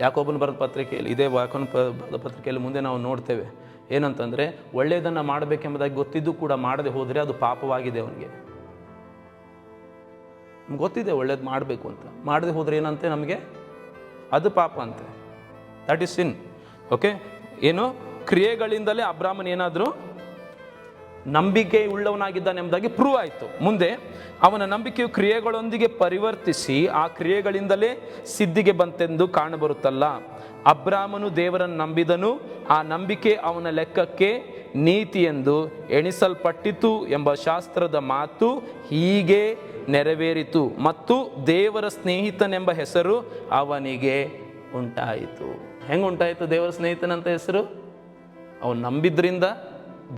ಯಾಕೊಬ್ಬನ ಬರೆದ ಪತ್ರಿಕೆಯಲ್ಲಿ, ಇದೇ ವಾಕನ ಬರೆದ ಪತ್ರಿಕೆಯಲ್ಲಿ ಮುಂದೆ ನಾವು ನೋಡ್ತೇವೆ. ಏನಂತಂದರೆ, ಒಳ್ಳೆಯದನ್ನು ಮಾಡಬೇಕೆಂಬುದಾಗಿ ಗೊತ್ತಿದ್ದು ಕೂಡ ಮಾಡದೆ ಹೋದರೆ ಅದು ಪಾಪವಾಗಿದೆ ಅವನಿಗೆ. ಗೊತ್ತಿದೆ ಒಳ್ಳೇದು ಮಾಡಬೇಕು ಅಂತ. ಮಾಡದೆ ಹೋದರೆ ಏನಂತೆ ನಮಗೆ? ಅದು ಪಾಪ ಅಂತೆ. ದಟ್ ಇಸ್ ಸಿನ್ ಓಕೆ ಏನು? ಕ್ರಿಯೆಗಳಿಂದಲೇ ಅಬ್ರಾಹ್ಮನ್ ಏನಾದರೂ ನಂಬಿಕೆ ಉಳ್ಳವನಾಗಿದ್ದಾನೆಂಬುದಾಗಿ ಪ್ರೂವ್ ಆಯಿತು. ಮುಂದೆ ಅವನ ನಂಬಿಕೆಯು ಕ್ರಿಯೆಗಳೊಂದಿಗೆ ಪರಿವರ್ತಿಸಿ ಆ ಕ್ರಿಯೆಗಳಿಂದಲೇ ಸಿದ್ಧಿಗೆ ಬಂತೆಂದು ಕಾಣಬರುತ್ತಲ್ಲ. ಅಬ್ರಾಹ್ಮನು ದೇವರನ್ನು ನಂಬಿದನು. ಆ ನಂಬಿಕೆ ಅವನ ಲೆಕ್ಕಕ್ಕೆ ನೀತಿ ಎಂದು ಎಣಿಸಲ್ಪಟ್ಟಿತು ಎಂಬ ಶಾಸ್ತ್ರದ ಮಾತು ಹೀಗೆ ನೆರವೇರಿತು ಮತ್ತು ದೇವರ ಸ್ನೇಹಿತನೆಂಬ ಹೆಸರು ಅವನಿಗೆ ಉಂಟಾಯಿತು. ಹೆಂಗೆ ಉಂಟಾಯಿತು ದೇವರ ಸ್ನೇಹಿತನಂತ ಹೆಸರು? ಅವನು ನಂಬಿದ್ರಿಂದ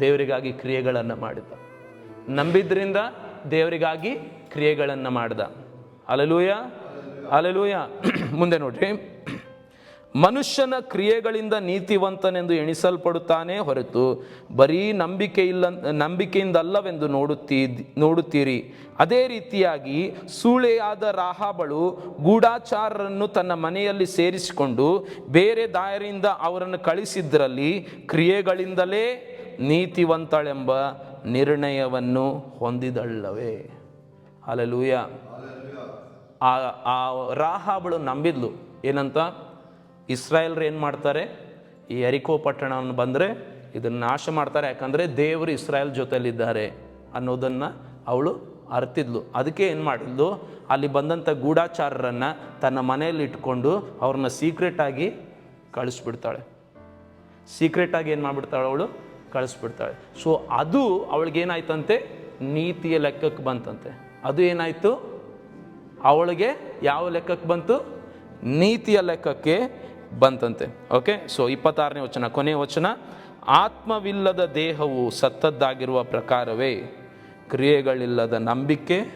ದೇವರಿಗಾಗಿ ಕ್ರಿಯೆಗಳನ್ನು ಮಾಡಿದ. ನಂಬಿದ್ರಿಂದ ದೇವರಿಗಾಗಿ ಕ್ರಿಯೆಗಳನ್ನು ಮಾಡಿದ. ಅಲಲೂಯ. ಅಲಲೂಯ. ಮುಂದೆ ನೋಡ್ರಿ. ಮನುಷ್ಯನ ಕ್ರಿಯೆಗಳಿಂದ ನೀತಿವಂತನೆಂದು ಎಣಿಸಲ್ಪಡುತ್ತಾನೆ ಹೊರತು ಬರೀ ನಂಬಿಕೆ ಇಲ್ಲ ನಂಬಿಕೆಯಿಂದಲ್ಲವೆಂದು ನೋಡುತ್ತೀ, ನೋಡುತ್ತೀರಿ. ಅದೇ ರೀತಿಯಾಗಿ ಸೂಳೆಯಾದ ರಾಹಾಬಳು ಗೂಢಾಚಾರರನ್ನು ತನ್ನ ಮನೆಯಲ್ಲಿ ಸೇರಿಸಿಕೊಂಡು ಬೇರೆ ದಾರಿಯಿಂದ ಅವರನ್ನು ಕಳಿಸಿದ್ರಲ್ಲಿ ಕ್ರಿಯೆಗಳಿಂದಲೇ ನೀತಿವಂತಳೆಂಬ ನಿರ್ಣಯವನ್ನು ಹೊಂದಿದಳ್ಳವೇ ಅಲಲೂಯ ಆ ಆ ರಾಹಾಬಳು ನಂಬಿದ್ಲು. ಏನಂತ? ಇಸ್ರಾಯೇಲ್ರು ಏನು ಮಾಡ್ತಾರೆ? ಈ ಎರಿಕೋ ಪಟ್ಟಣವನ್ನು ಬಂದರೆ ಇದನ್ನು ನಾಶ ಮಾಡ್ತಾರೆ. ಯಾಕಂದರೆ ದೇವರು ಇಸ್ರಾಯೇಲ್ ಜೊತೆಯಲ್ಲಿದ್ದಾರೆ ಅನ್ನೋದನ್ನು ಅವಳು ಅರ್ತಿದ್ಲು. ಅದಕ್ಕೆ ಏನು ಮಾಡಿದ್ಲು? ಅಲ್ಲಿ ಬಂದಂಥ ಗೂಢಾಚಾರರನ್ನು ತನ್ನ ಮನೆಯಲ್ಲಿ ಇಟ್ಕೊಂಡು ಅವ್ರನ್ನ ಸೀಕ್ರೆಟಾಗಿ ಕಳಿಸ್ಬಿಡ್ತಾಳೆ. ಸೀಕ್ರೆಟಾಗಿ ಏನು ಮಾಡಿಬಿಡ್ತಾಳೆ ಅವಳು? ಕಳಿಸ್ಬಿಡ್ತಾಳೆ. ಸೊ ಅದು ಅವಳಿಗೇನಾಯ್ತಂತೆ? ನೀತಿಯ ಲೆಕ್ಕಕ್ಕೆ ಬಂತಂತೆ. ಅದು ಏನಾಯಿತು? ಅವಳಿಗೆ ಯಾವ ಲೆಕ್ಕಕ್ಕೆ ಬಂತು? ನೀತಿಯ ಲೆಕ್ಕಕ್ಕೆ ಬಂತಂತೆ. ಓಕೆ ಸೊ ಇಪ್ಪತ್ತಾರನೇ ವಚನ. ಕೊನೆಯ ವಚನ, ಆತ್ಮವಿಲ್ಲದ ದೇಹವು ಸತ್ತದ್ದಾಗಿರುವ ಪ್ರಕಾರವೇ ಕ್ರಿಯೆಗಳಿಲ್ಲದ ನಂಬಿಕೆ.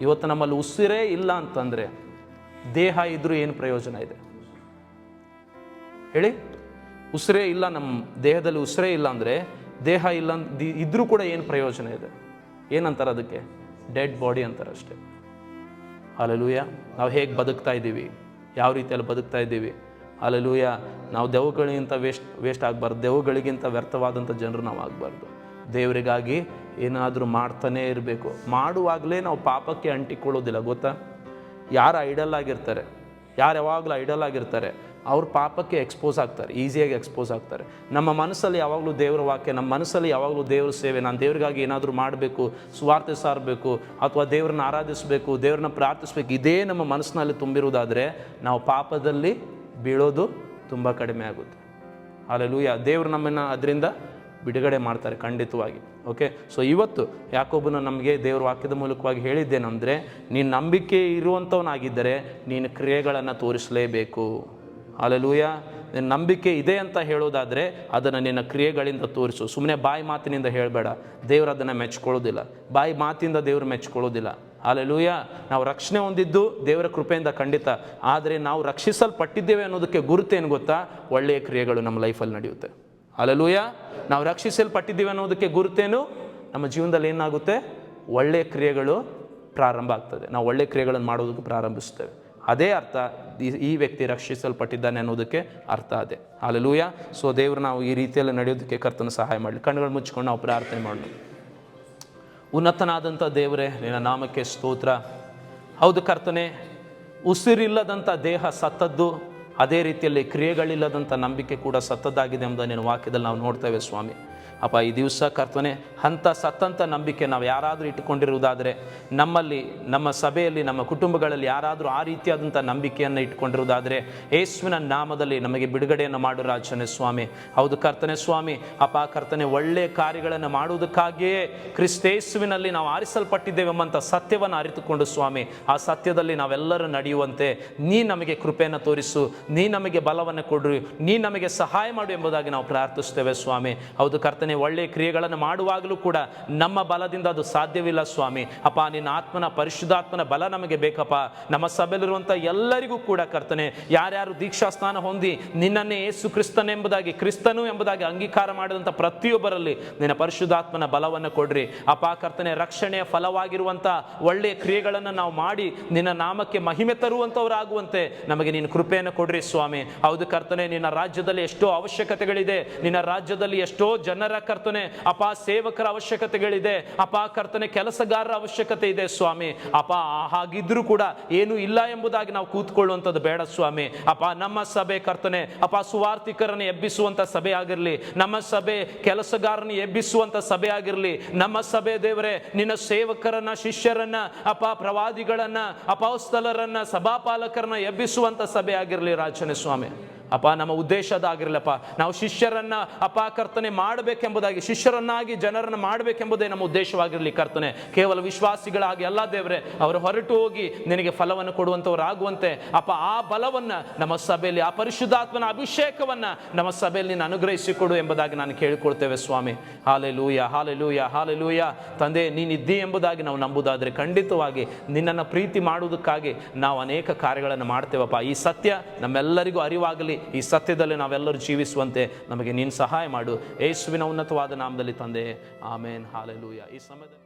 ಇವತ್ತು ನಮ್ಮಲ್ಲಿ ಉಸಿರೇ ಇಲ್ಲ ಅಂತಂದರೆ ದೇಹ ಇದ್ರೂ ಏನು ಪ್ರಯೋಜನ ಇದೆ? ಹೇಳಿ. ಉಸಿರೇ ಇಲ್ಲ ನಮ್ಮ ದೇಹದಲ್ಲಿ ಉಸಿರೇ ಇಲ್ಲ ಅಂದರೆ ದೇಹ ಇಲ್ಲ ಇದ್ರೂ ಕೂಡ ಏನು ಪ್ರಯೋಜನ ಇದೆ? ಏನಂತಾರೆ ಅದಕ್ಕೆ? ಡೆಡ್ ಬಾಡಿ ಅಂತಾರೆ ಅಷ್ಟೇ ಅಲ್ಲೂಯ ನಾವು ಹೇಗೆ ಬದುಕ್ತಾ ಇದ್ದೀವಿ? ಯಾವ ರೀತಿಯಲ್ಲಿ ಬದುಕ್ತಾ ಇದ್ದೀವಿ? ಅಲಲೂಯ ನಾವು ದೆವ್ವಗಳಿಗಿಂತ ವೇಸ್ಟ್ ವೇಸ್ಟ್ ಆಗಬಾರ್ದು. ದೆವ್ವಗಳಿಗಿಂತ ವ್ಯರ್ಥವಾದಂಥ ಜನರು ನಾವು ಆಗಬಾರ್ದು. ದೇವರಿಗಾಗಿ ಏನಾದರೂ ಮಾಡ್ತಾನೇ ಇರಬೇಕು. ಮಾಡುವಾಗಲೇ ನಾವು ಪಾಪಕ್ಕೆ ಅಂಟಿಕೊಳ್ಳೋದಿಲ್ಲ, ಗೊತ್ತಾ? ಯಾರು ಐಡಲ್ ಆಗಿರ್ತಾರೆ, ಯಾರು ಯಾವಾಗಲೂ ಐಡಲ್ ಆಗಿರ್ತಾರೆ, ಅವ್ರ ಪಾಪಕ್ಕೆ ಎಕ್ಸ್ಪೋಸ್ ಆಗ್ತಾರೆ ಈಸಿಯಾಗಿ ಎಕ್ಸ್ಪೋಸ್ ಆಗ್ತಾರೆ. ನಮ್ಮ ಮನಸ್ಸಲ್ಲಿ ಯಾವಾಗಲೂ ದೇವರ ವಾಕ್ಯ, ನಮ್ಮ ಮನಸ್ಸಲ್ಲಿ ಯಾವಾಗಲೂ ದೇವ್ರ ಸೇವೆ, ನಾನು ದೇವರಿಗಾಗಿ ಏನಾದರೂ ಮಾಡಬೇಕು ಸ್ವಾರ್ಥ ಸಾರಬೇಕು, ಅಥವಾ ದೇವ್ರನ್ನ ಆರಾಧಿಸಬೇಕು, ದೇವ್ರನ್ನ ಪ್ರಾರ್ಥಿಸ್ಬೇಕು, ಇದೇ ನಮ್ಮ ಮನಸ್ಸಿನಲ್ಲಿ ತುಂಬಿರುವುದಾದರೆ, ನಾವು ಪಾಪದಲ್ಲಿ ಬೀಳೋದು ತುಂಬ ಕಡಿಮೆ ಆಗುತ್ತೆ. ಅಲ್ಲೂಯ ದೇವರು ನಮ್ಮನ್ನು ಅದರಿಂದ ಬಿಡುಗಡೆ ಮಾಡ್ತಾರೆ ಖಂಡಿತವಾಗಿ. ಓಕೆ ಸೊ ಇವತ್ತು ಯಾಕೊಬ್ಬನು ನಮಗೆ ದೇವ್ರ ವಾಕ್ಯದ ಮೂಲಕವಾಗಿ ಹೇಳಿದ್ದೇನೆಂದರೆ, ನೀನು ನಂಬಿಕೆ ಇರುವಂಥವನಾಗಿದ್ದರೆ ನೀನು ಕ್ರಿಯೆಗಳನ್ನು ತೋರಿಸಲೇಬೇಕು. ಅಲ್ಲೂಯ ನಿನ್ನ ನಂಬಿಕೆ ಇದೆ ಅಂತ ಹೇಳೋದಾದರೆ ಅದನ್ನು ನಿನ್ನ ಕ್ರಿಯೆಗಳಿಂದ ತೋರಿಸು. ಸುಮ್ಮನೆ ಬಾಯಿ ಮಾತಿನಿಂದ ಹೇಳಬೇಡ. ದೇವರು ಅದನ್ನು ಮೆಚ್ಕೊಳ್ಳೋದಿಲ್ಲ. ಬಾಯಿ ಮಾತಿಂದ ದೇವರು ಮೆಚ್ಕೊಳ್ಳೋದಿಲ್ಲ. ಅಲ್ಲೆಲೂಯ ನಾವು ರಕ್ಷಣೆ ಹೊಂದಿದ್ದು ದೇವರ ಕೃಪೆಯಿಂದ ಖಂಡಿತ. ಆದರೆ ನಾವು ರಕ್ಷಿಸಲ್ಪಟ್ಟಿದ್ದೇವೆ ಅನ್ನೋದಕ್ಕೆ ಗುರುತೇನು ಗೊತ್ತಾ? ಒಳ್ಳೆಯ ಕ್ರಿಯೆಗಳು ನಮ್ಮ ಲೈಫಲ್ಲಿ ನಡೆಯುತ್ತೆ. ಅಲ್ಲೆಲೂಯ ನಾವು ರಕ್ಷಿಸಲ್ಪಟ್ಟಿದ್ದೀವಿ ಅನ್ನೋದಕ್ಕೆ ಗುರುತೇನು ನಮ್ಮ ಜೀವನದಲ್ಲಿ ಏನಾಗುತ್ತೆ? ಒಳ್ಳೆಯ ಕ್ರಿಯೆಗಳು ಪ್ರಾರಂಭ ಆಗ್ತದೆ. ನಾವು ಒಳ್ಳೆಯ ಕ್ರಿಯೆಗಳನ್ನು ಮಾಡೋದಕ್ಕೆ ಪ್ರಾರಂಭಿಸ್ತೇವೆ ಅದೇ ಅರ್ಥ, ಈ- ವ್ಯಕ್ತಿ ರಕ್ಷಿಸಲ್ಪಟ್ಟಿದ್ದಾನೆ ಅನ್ನೋದಕ್ಕೆ ಅರ್ಥ ಅದೇ. ಅಲ್ಲೆಲೂಯ ಸೊ ದೇವರು ನಾವು ಈ ರೀತಿಯಲ್ಲಿ ನಡೆಯೋದಕ್ಕೆ ಕರ್ತನ ಸಹಾಯ ಮಾಡಲಿ. ಕಣ್ಣುಗಳು ಮುಚ್ಕೊಂಡು ನಾವು ಪ್ರಾರ್ಥನೆ ಮಾಡೋಣ. ಉನ್ನತನಾದಂಥ ದೇವರೇ, ನಿನ್ನ ನಾಮಕ್ಕೆ ಸ್ತೋತ್ರ. ಹೌದು ಕರ್ತನೆ, ಉಸಿರಿಲ್ಲದಂಥ ದೇಹ ಸತ್ತದ್ದು, ಅದೇ ರೀತಿಯಲ್ಲಿ ಕ್ರಿಯೆಗಳಿಲ್ಲದಂಥ ನಂಬಿಕೆ ಕೂಡ ಸತ್ತದ್ದಾಗಿದೆ ಎಂಬುದನ್ನು ವಾಕ್ಯದಲ್ಲಿ ನಾವು ನೋಡ್ತೇವೆ ಸ್ವಾಮಿ. ಅಪ್ಪ, ಈ ದಿವಸ ಕರ್ತನೆ, ಅಂಥ ಸತ್ತಂಥ ನಂಬಿಕೆ ನಾವು ಯಾರಾದರೂ ಇಟ್ಟುಕೊಂಡಿರುವುದಾದರೆ, ನಮ್ಮಲ್ಲಿ, ನಮ್ಮ ಸಭೆಯಲ್ಲಿ, ನಮ್ಮ ಕುಟುಂಬಗಳಲ್ಲಿ ಯಾರಾದರೂ ಆ ರೀತಿಯಾದಂಥ ನಂಬಿಕೆಯನ್ನು ಇಟ್ಟುಕೊಂಡಿರುವುದಾದರೆ, ಯೇಸುವಿನ ನಾಮದಲ್ಲಿ ನಮಗೆ ಬಿಡುಗಡೆಯನ್ನು ಮಾಡು ರಾಜನೇ ಸ್ವಾಮಿ. ಹೌದು ಕರ್ತನೆ ಸ್ವಾಮಿ, ಅಪ್ಪ, ಕರ್ತನೆ, ಒಳ್ಳೆಯ ಕಾರ್ಯಗಳನ್ನು ಮಾಡುವುದಕ್ಕಾಗಿಯೇ ಕ್ರಿಸ್ತೇಸುವಿನಲ್ಲಿ ನಾವು ಆರಿಸಲ್ಪಟ್ಟಿದ್ದೇವೆ ಎಂಬಂಥ ಸತ್ಯವನ್ನು ಅರಿತುಕೊಂಡು ಸ್ವಾಮಿ, ಆ ಸತ್ಯದಲ್ಲಿ ನಾವೆಲ್ಲರೂ ನಡೆಯುವಂತೆ, ನೀ ನಮಗೆ ಕೃಪೆಯನ್ನು ತೋರಿಸು, ನೀ ನಮಗೆ ಬಲವನ್ನು ಕೊಡ್ರಿ, ನೀ ನಮಗೆ ಸಹಾಯ ಮಾಡು ಎಂಬುದಾಗಿ ನಾವು ಪ್ರಾರ್ಥಿಸ್ತೇವೆ ಸ್ವಾಮಿ. ಹೌದು ಕರ್ತನೆ ಒಳ್ಳೆಯ ಕ್ರಿಯೆಗಳನ್ನು ಮಾಡುವಾಗಲೂ ಕೂಡ ನಮ್ಮ ಬಲದಿಂದ ಅದು ಸಾಧ್ಯವಿಲ್ಲ ಸ್ವಾಮಿ. ಅಪ್ಪ, ನಿನ್ನ ಆತ್ಮನ ಪರಿಶುದ್ಧಾತ್ಮನ ಬಲ ನಮಗೆ ಬೇಕಪ್ಪ. ನಮ್ಮ ಸಭೆಯಲ್ಲಿರುವಂಥ ಎಲ್ಲರಿಗೂ ಕೂಡ ಕರ್ತನೆ, ಯಾರ್ಯಾರು ದೀಕ್ಷಾ ಸ್ನಾನ ಹೊಂದಿ ನಿನ್ನನ್ನೇ ಏಸು ಕ್ರಿಸ್ತನೆಂಬುದಾಗಿ ಕ್ರಿಸ್ತನು ಎಂಬುದಾಗಿ ಅಂಗೀಕಾರ ಮಾಡಿದಂಥ ಪ್ರತಿಯೊಬ್ಬರಲ್ಲಿ ನಿನ್ನ ಪರಿಶುದ್ಧಾತ್ಮನ ಬಲವನ್ನು ಕೊಡ್ರಿ. ಅಪ್ಪ, ಕರ್ತನೆ, ರಕ್ಷಣೆಯ ಫಲವಾಗಿರುವಂಥ ಒಳ್ಳೆಯ ಕ್ರಿಯೆಗಳನ್ನು ನಾವು ಮಾಡಿ ನಿನ್ನ ನಾಮಕ್ಕೆ ಮಹಿಮೆ ತರುವಂಥವರಾಗುವಂತೆ ನಮಗೆ ನೀನು ಕೃಪೆಯನ್ನು ಕೊಡ್ರಿ ಸ್ವಾಮಿ. ಹೌದು ಕರ್ತನೆ, ನಿನ್ನ ರಾಜ್ಯದಲ್ಲಿ ಎಷ್ಟೋ ಅವಶ್ಯಕತೆಗಳಿದೆ, ನಿನ್ನ ರಾಜ್ಯದಲ್ಲಿ ಎಷ್ಟೋ ಜನರ ಕರ್ತನೆ, ಅಪ ಸೇವಕರ ಅವಶ್ಯಕತೆಗಳಿದೆ, ಅಪ ಕರ್ತನೆ ಕೆಲಸಗಾರರ ಅವಶ್ಯಕತೆ ಇದೆ ಸ್ವಾಮಿ. ಅಪ ಹಾಗಿದ್ರೂ ಕೂಡ ಏನು ಇಲ್ಲ ಎಂಬುದಾಗಿ ನಾವು ಕೂತ್ಕೊಳ್ಳುವಂಥದ್ದು ಬೇಡ ಸ್ವಾಮಿ. ಅಪ ನಮ್ಮ ಸಭೆ ಕರ್ತನೆ, ಅಪ ಸುವಾರ್ಥಿಕರನ್ನು ಎಬ್ಬಿಸುವಂತ ಸಭೆ ಆಗಿರಲಿ, ನಮ್ಮ ಸಭೆ ಕೆಲಸಗಾರನ ಎಬ್ಬಿಸುವಂತ ಸಭೆ ಆಗಿರಲಿ, ನಮ್ಮ ಸಭೆ ದೇವರೇ, ನಿನ್ನ ಸೇವಕರನ್ನ, ಶಿಷ್ಯರನ್ನ, ಅಪ ಪ್ರವಾದಿಗಳನ್ನ ಅಪಸ್ಥಲರನ್ನ ಸಭಾಪಾಲಕರನ್ನ ಎಬ್ಬಿಸುವಂತ ಸಭೆ ಆಗಿರಲಿ ರಾಜನೇ ಸ್ವಾಮಿ. ಅಪ್ಪ, ನಮ್ಮ ಉದ್ದೇಶ ಅದಾಗಿರಲಪ್ಪ. ನಾವು ಶಿಷ್ಯರನ್ನ ಅಪ ಕರ್ತನೆ ಮಾಡಬೇಕೆಂಬುದಾಗಿ, ಶಿಷ್ಯರನ್ನಾಗಿ ಜನರನ್ನು ಮಾಡಬೇಕೆಂಬುದೇ ನಮ್ಮ ಉದ್ದೇಶವಾಗಿರಲಿ ಕರ್ತನೆ. ಕೇವಲ ವಿಶ್ವಾಸಿಗಳಾಗಿ ಅಲ್ಲ ದೇವರೇ, ಅವರು ಹೊರಟು ಹೋಗಿ ನಿನಗೆ ಫಲವನ್ನು ಕೊಡುವಂಥವರಾಗುವಂತೆ ಅಪ್ಪ, ಆ ಬಲವನ್ನು ನಮ್ಮ ಸಭೆಯಲ್ಲಿ, ಆ ಪರಿಶುದ್ಧಾತ್ಮನ ಅಭಿಷೇಕವನ್ನ ನಮ್ಮ ಸಭೆಯಲ್ಲಿ ನೀನು ಅನುಗ್ರಹಿಸಿಕೊಡು ಎಂಬುದಾಗಿ ನಾನು ಕೇಳಿಕೊಳ್ತೇವೆ ಸ್ವಾಮಿ. ಹಾಲೆ ಲೂಯ ಹಾಲೆ ಲೂಯ ಹಾಲೆ ಲೂಯ ತಂದೆ, ನೀನಿದ್ದೀ ಎಂಬುದಾಗಿ ನಾವು ನಂಬುದಾದರೆ ಖಂಡಿತವಾಗಿ ನಿನ್ನನ್ನು ಪ್ರೀತಿ ಮಾಡುವುದಕ್ಕಾಗಿ ನಾವು ಅನೇಕ ಕಾರ್ಯಗಳನ್ನು ಮಾಡ್ತೇವಪ್ಪ. ಈ ಸತ್ಯ ನಮ್ಮೆಲ್ಲರಿಗೂ ಅರಿವಾಗಲಿ. ಈ ಸತ್ಯದಲ್ಲಿ ನಾವೆಲ್ಲರೂ ಜೀವಿಸುವಂತೆ ನಮಗೆ ನೀನು ಸಹಾಯ ಮಾಡು. ಯೇಸುವಿನ ಉನ್ನತವಾದ ನಾಮದಲ್ಲಿ ತಂದೆ. ಆಮೇನ್. ಹಾಲೆಲೂಯ. ಈ ಸಮಯದಲ್ಲಿ